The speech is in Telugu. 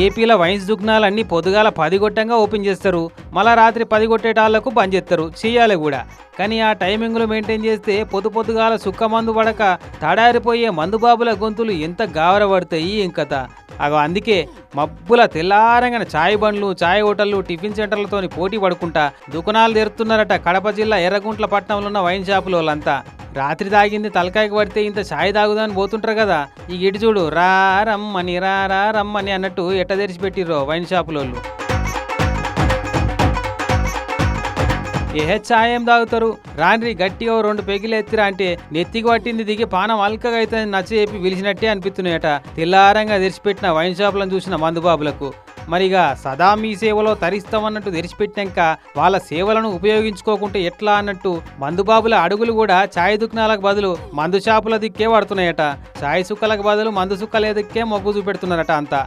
ఏపీలో వైన్స్ దుగ్నాలన్నీ పొద్దుగాల పది గొట్టంగా ఓపెన్ చేస్తారు. మళ్ళా రాత్రి పది కొట్టేటాళ్ళకు బంద్ చేస్తారు. చేయాలి కూడా. కానీ ఆ టైమింగ్లు మెయింటైన్ చేస్తే పొద్దు పొద్దుగాల సుక్క మందు పడక తడారిపోయే మందుబాబుల గొంతులు ఎంత గావరపడతాయి ఇంకత అగో అందుకే మబ్బుల తెల్లారంగానే చాయ్ బండ్లు చాయ్ హోటళ్ళు టిఫిన్ సెంటర్లతోని పోటీ పడుకుంటా. దుకాణాలు తెరుతున్నారట కడప జిల్లా ఎర్రగుంట్ల పట్టణంలో ఉన్న వైన్ షాపులు వాళ్ళంతా రాత్రి తాగింది తలకాయకి పడితే ఇంత ఛాయ్ తాగుదాని పోతుంటారు కదా. ఈ ఇటు చూడు రా రమ్మని రా రా రమ్మని అన్నట్టు ఎట్ట తెరిచిపెట్టిర్రో వైన్ షాపులోళ్ళు. ఏ ఛాయ్ తాగుతారు రాండ్రి గట్టిగా ఓ రెండు పెగిలు ఎత్తిరా అంటే నెత్తికి పట్టింది దిగి పానం అల్కగా అయితే నచ్చ చెప్పి పిలిచినట్టే అనిపిస్తున్నాయట తెల్లారంగా తెరిచిపెట్టిన వైన్ షాపులను చూసిన మందుబాబులకు. మరిగా సదా మీ సేవలో తరిస్తామన్నట్టు తెరిచిపెట్టాక వాళ్ళ సేవలను ఉపయోగించుకోకుంటే ఎట్లా అన్నట్టు మందుబాబుల అడుగులు కూడా ఛాయ్ దుకాణాలకు బదులు మందు షాపుల దిక్కే పడుతున్నాయట. ఛాయ్ సుక్కలకు బదులు మందు సుక్కలే దిక్కే మొగ్గు చూపెడుతున్నారట అంతా.